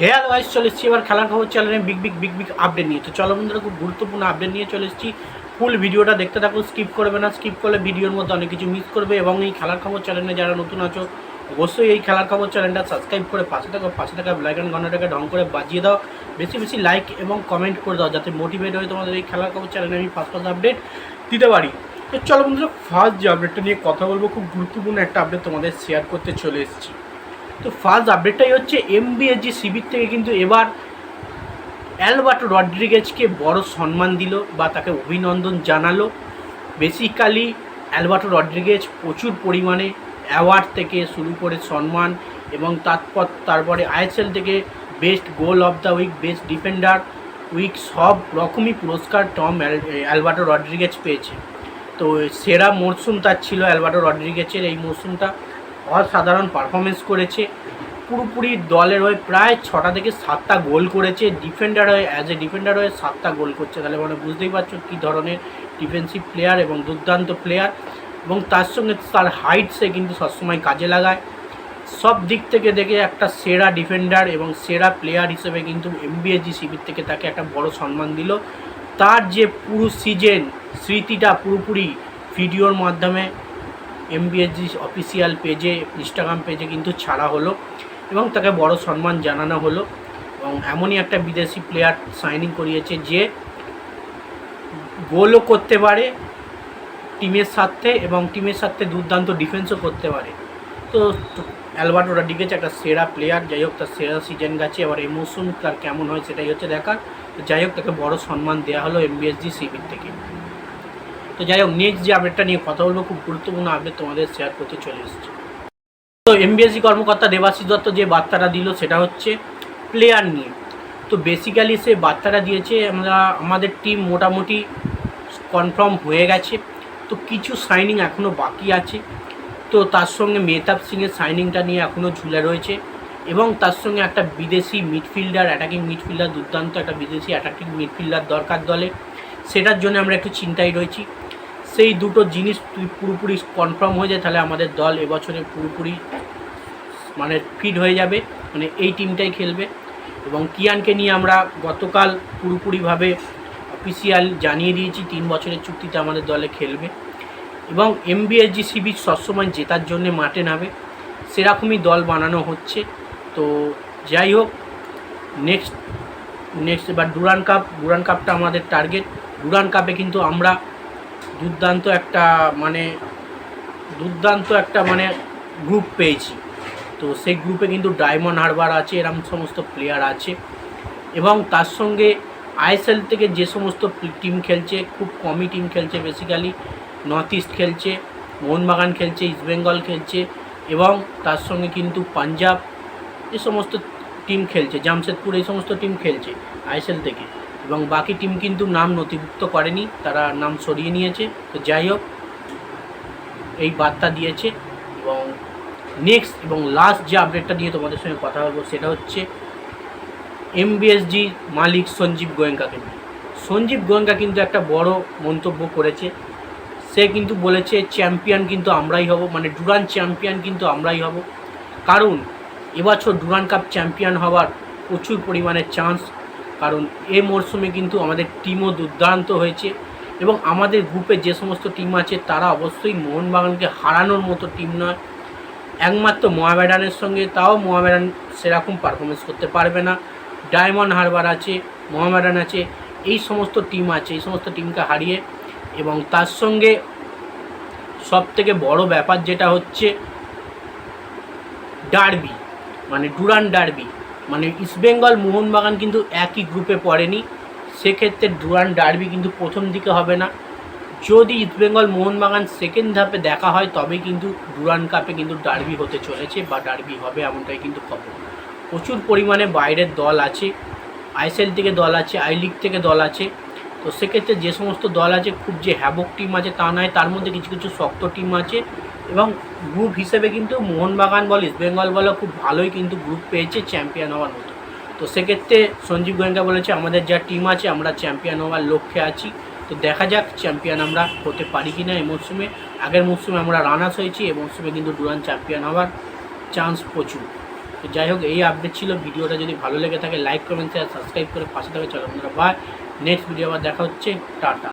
Hair wise চলে এসেছি। এবার খেলার খবর চ্যানেলে big big big big update নিয়ে। তো চলো বন্ধুরা, খুব গুরুত্বপূর্ণ আপডেট নিয়ে চলে এসেছি। ফুল ভিডিওটা দেখতে থাকো স্কিপ করবে না স্কিপ করলে ভিডিওর মধ্যে অনেক কিছু মিস করবে এবং এই খেলার খবর চ্যানেলে যারা নতুন আছো, অবশ্যই এই খেলার খবর চ্যানেলটা সাবস্ক্রাইব করে পাশে থাকো, পাশে থাকা ব্ল্যাকন ঘন্টাটাকে ঢং করে বাজিয়ে দাও। বেশি বেশি লাইক এবং কমেন্ট করে দাও, যাতে মোটিভেট হয়ে তোমাদের এই খেলার খবর চ্যানেলে আমি ফার্স্ট ফার্স্ট আপডেট দিতে পারি। তো চলো বন্ধুরা ফার্স্ট যে আপডেটটা নিয়ে কথা বলব, খুব গুরুত্বপূর্ণ একটা আপডেট তোমাদের শেয়ার করতে চলে এসেছি। তো ফার্স্ট আপডেটটাই হচ্ছে এমবিএসজি শিবির থেকে কিন্তু এবার অ্যালবার্ট রড্রিগেজকে বড় সম্মান দিল বা তাকে অভিনন্দন জানালো। বেসিক্যালি অ্যালবার্ট রড্রিগেজ প্রচুর পরিমাণে অ্যাওয়ার্ড থেকে শুরু করে সম্মান এবং তারপর, তারপরে আইএসএল থেকে best goal of the week best defender week সব রকমই পুরস্কার টম অ্যালবার্টো রড্রিগেজ পেয়েছে। তো সেরা মরশুম তার ছিল অ্যালবার্টো রড্রিগেজের এই মরশুমটা অসাধারণ পারফরমেন্স করেছে। পুরোপুরি দলের হয়ে প্রায় ছটা থেকে সাতটা গোল করেছে। ডিফেন্ডার হয়ে অ্যাজ এ ডিফেন্ডার হয়ে সাতটা গোল করছে। তাহলে মানে বুঝতেই পারছ কী ধরনের ডিফেন্সিভ প্লেয়ার এবং দুর্দান্ত প্লেয়ার এবং তার সঙ্গে তার হাইট সে কিন্তু সবসময় কাজে লাগায়। সব দিক থেকে দেখে একটা সেরা ডিফেন্ডার এবং সেরা প্লেয়ার হিসেবে কিন্তু এমবিএসজি শিবির থেকে তাকে একটা বড় সম্মান দিল। তার যে পুরো সিজন স্মৃতিটা পুরোপুরি ভিডিওর মাধ্যমে এমবিএসজি অফিসিয়াল পেজে ইনস্টাগ্রাম পেজে কিন্তু ছাড়া হলো এবং তাকে বড় সম্মান জানানো হলো এবং এমনই একটা বিদেশি প্লেয়ার সাইনিং করিয়েছে যে গোলও করতে পারে টিমের সাথে এবং টিমের সাথে দুর্দান্ত ডিফেন্সও করতে পারে। তো অ্যালবার্টো রড্রিগেজ একটা সেরা প্লেয়ার যাই হোক তার সেরা সিজন গেছে, এবার এই মৌসুম তার কেমন হয় সেটাই হচ্ছে দেখার। যাই হোক, তাকে বড় সম্মান দেওয়া হলো এমবিএসজি সিবির থেকে। তো যাই হোক নেক্সট যে আপডেটটা নিয়ে কথা বলব, খুব গুরুত্বপূর্ণ আপডেট তোমাদের শেয়ার করতে চলে এসেছে। তো এমবিএসজি কর্মকর্তা দেবাশিস দত্ত যে বার্তাটা দিল, সেটা হচ্ছে প্লেয়ার নিয়ে। তো বেসিক্যালি সে বার্তাটা দিয়েছে, আমরা, আমাদের টিম মোটামুটি কনফার্ম হয়ে গেছে। তো কিছু সাইনিং এখনও বাকি আছে। তো তার সঙ্গে মেহতাব সিংয়ের সাইনিংটা নিয়ে এখনও ঝুলে রয়েছে। এবং তার সঙ্গে একটা বিদেশি মিডফিল্ডার অ্যাটাকিং মিডফিল্ডার দুর্দান্ত একটা বিদেশি অ্যাটাকিং মিডফিল্ডার দরকার দলে। সেটার জন্য আমরা একটু চিন্তায় রয়েছি। সেই দুটো জিনিস তুই পুরোপুরি কনফার্ম হয়ে যায়, তাহলে আমাদের দল এবছরে পুরোপুরি মানে ফিট হয়ে যাবে মানে এই টিমটাই খেলবে। এবং কিয়ানকে নিয়ে আমরা গতকাল পুরোপুরিভাবে অফিসিয়াল জানিয়ে দিয়েছি, তিন বছরের চুক্তিতে আমাদের দলে খেলবে। এবং এমবিএসজি সিবি সবসময় জেতার জন্যে মাঠে নামে। সেরকমই দল বানানো হচ্ছে। তো যাই হোক নেক্সট নেক্সট এবার ডুরান কাপ ডুরান কাপটা আমাদের টার্গেট ডুরান কাপে কিন্তু আমরা দুর্দান্ত একটা মানে দুর্দান্ত একটা মানে গ্রুপ পেয়েছি। তো সেই গ্রুপে কিন্তু ডায়মন্ড হারবার আছে, এরম সমস্ত প্লেয়ার আছে। এবং তার সঙ্গে আইএসএল থেকে যে সমস্ত টিম খেলছে, খুব কমই টিম খেলছে বেসিক্যালি নর্থ ইস্ট খেলছে, মোহনবাগান খেলছে ইস্টবেঙ্গল খেলছে, এবং তার সঙ্গে কিন্তু পাঞ্জাব এই সমস্ত টিম খেলছে জামশেদপুর এই সমস্ত টিম খেলছে আইএসএল থেকে। এবং বাকি টিম কিন্তু নাম নথিভুক্ত করেনি, তারা নাম সরিয়ে নিয়েছে। তো যাই হোক, এই বার্তা দিয়েছে এবং নেক্সট এবং লাস্ট যে আপডেটটা দিয়ে তোমাদের সঙ্গে কথা বলব সেটা হচ্ছে এমবিএসজি মালিক সঞ্জীব গোয়েঙ্কাকে নিয়ে। সঞ্জীব গোয়েঙ্কা কিন্তু একটা বড় মন্তব্য করেছে। সে কিন্তু বলেছে চ্যাম্পিয়ন কিন্তু আমরাই হব। মানে ডুরান চ্যাম্পিয়ন কিন্তু আমরাই হব। কারণ, এবছর ডুরান কাপ চ্যাম্পিয়ন হওয়ার প্রচুর পরিমাণে চান্স কারণ এ মরশুমে কিন্তু আমাদের টিমও দুর্দান্ত হয়েছে এবং আমাদের গ্রুপে যে সমস্ত টিম আছে, তারা অবশ্যই মোহনবাগানকে হারানোর মতো টিম নয়। একমাত্র মোহামেডানের সঙ্গে তাও মোহামেডান সেরকম পারফরমেন্স করতে পারবে না। ডায়মন্ড হারবার আছে, মোহামেডান আছে, এই সমস্ত টিম আছে, এই সমস্ত টিমকে হারিয়ে এবং তার সঙ্গে সব থেকে বড় ব্যাপার যেটা হচ্ছে ডার্বি মানে ডুরান ডার্বি মানে ইস্টবেঙ্গল মোহনবাগান কিন্তু একই গ্রুপে পড়েনি। সেক্ষেত্রে ডুরান ডার্বি কিন্তু প্রথম দিকে হবে না। যদি ইস্টবেঙ্গল মোহনবাগান সেকেন্ড ধাপে দেখা হয় তবে কিন্তু ডুরান কাপে কিন্তু ডার্বি হতে চলেছে বা ডার্বি হবে এমনটাই কিন্তু খবর। প্রচুর পরিমাণে বাইরের দল আছে আইএসএল থেকে দল আছে আই লিগ থেকে দল আছে। তো সেক্ষেত্রে যে সমস্ত দল আছে, খুব যে হ্যাবক টিম আছে তা নয়, তার মধ্যে কিছু কিছু শক্ত টিম আছে। এবং গ্রুপ হিসেবে কিন্তু মোহনবাগান বল ইস্টবেঙ্গল বলো খুব ভালোই কিন্তু গ্রুপ পেয়েছে চ্যাম্পিয়ন হওয়ার মতো। তো সেক্ষেত্রে সঞ্জীব গোয়েঙ্কা বলেছে, আমাদের যা টিম আছে, আমরা চ্যাম্পিয়ন হওয়ার লক্ষ্যে আছি। তো দেখা যাক চ্যাম্পিয়ন আমরা হতে পারি কি না এই মরশুমে আগের মরশুমে আমরা রানার্স হয়েছি, এই মরশুমে কিন্তু ডুরান চ্যাম্পিয়ন হওয়ার চান্স প্রচুর। তো তো যাই হোক, এই আপডেট ছিল। ভিডিওটা যদি ভালো লেগে থাকে লাইক কমেন্ট শেয়ার সাবস্ক্রাইব করে পাশে থাকে চলো বন্ধুরা। বাই নেক্সট ভিডিও আবার দেখা হচ্ছে। টাটা।